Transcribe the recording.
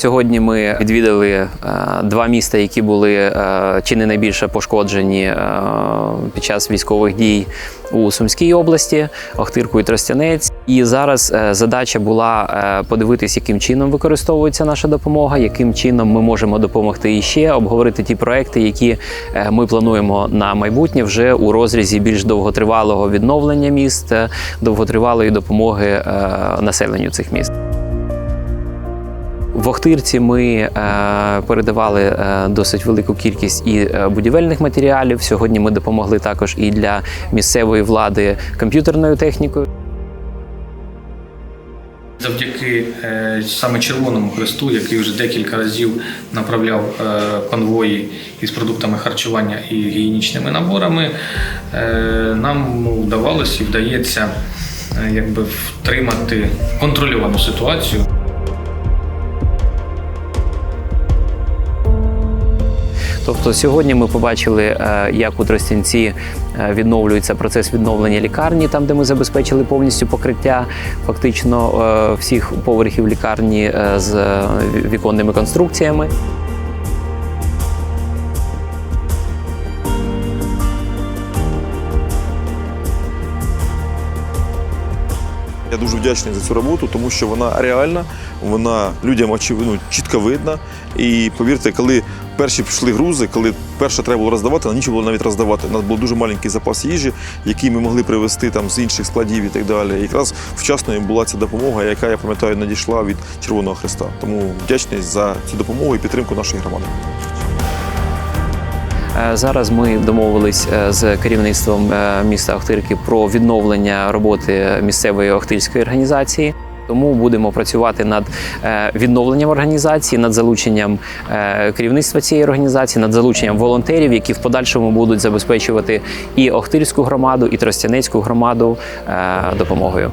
Сьогодні ми відвідали е, два міста, які були е, чи не найбільше пошкоджені е, під час військових дій у Сумській області, Охтирку і Тростянець. І зараз задача була подивитись, яким чином використовується наша допомога, яким чином ми можемо допомогти іще, обговорити ті проекти, які ми плануємо на майбутнє вже у розрізі більш довготривалого відновлення міст, довготривалої допомоги населенню цих міст. В Охтирці ми е, передавали е, досить велику кількість і е, будівельних матеріалів. Сьогодні ми допомогли також і для місцевої влади комп'ютерною технікою. Завдяки саме Червоному Хресту, який вже декілька разів направляв конвої із продуктами харчування і гігієнічними наборами, нам ну, вдавалося і вдається якби втримати контрольовану ситуацію. Тобто сьогодні ми побачили, е, як у Тростянці е, відновлюється процес відновлення лікарні, там де ми забезпечили повністю покриття фактично е, всіх поверхів лікарні з віконними конструкціями. Я дуже вдячний за цю роботу, тому що вона реальна, вона людям ну, чітко видна. І повірте, коли перші пішли грузи, коли перше треба було роздавати, нам нічого було навіть роздавати. У нас був дуже маленький запас їжі, який ми могли привезти там з інших складів і так далі. І якраз вчасно їм була ця допомога, яка я пам'ятаю надійшла від Червоного Христа. Тому вдячний за цю допомогу і підтримку нашої громади. Е, Зараз ми домовились е, з керівництвом е, міста Охтирки про відновлення роботи місцевої охтирської організації. Тому будемо працювати над відновленням організації, над залученням керівництва цієї організації, над залученням волонтерів, які в подальшому будуть забезпечувати і Охтирську громаду, і Тростянецьку громаду допомогою.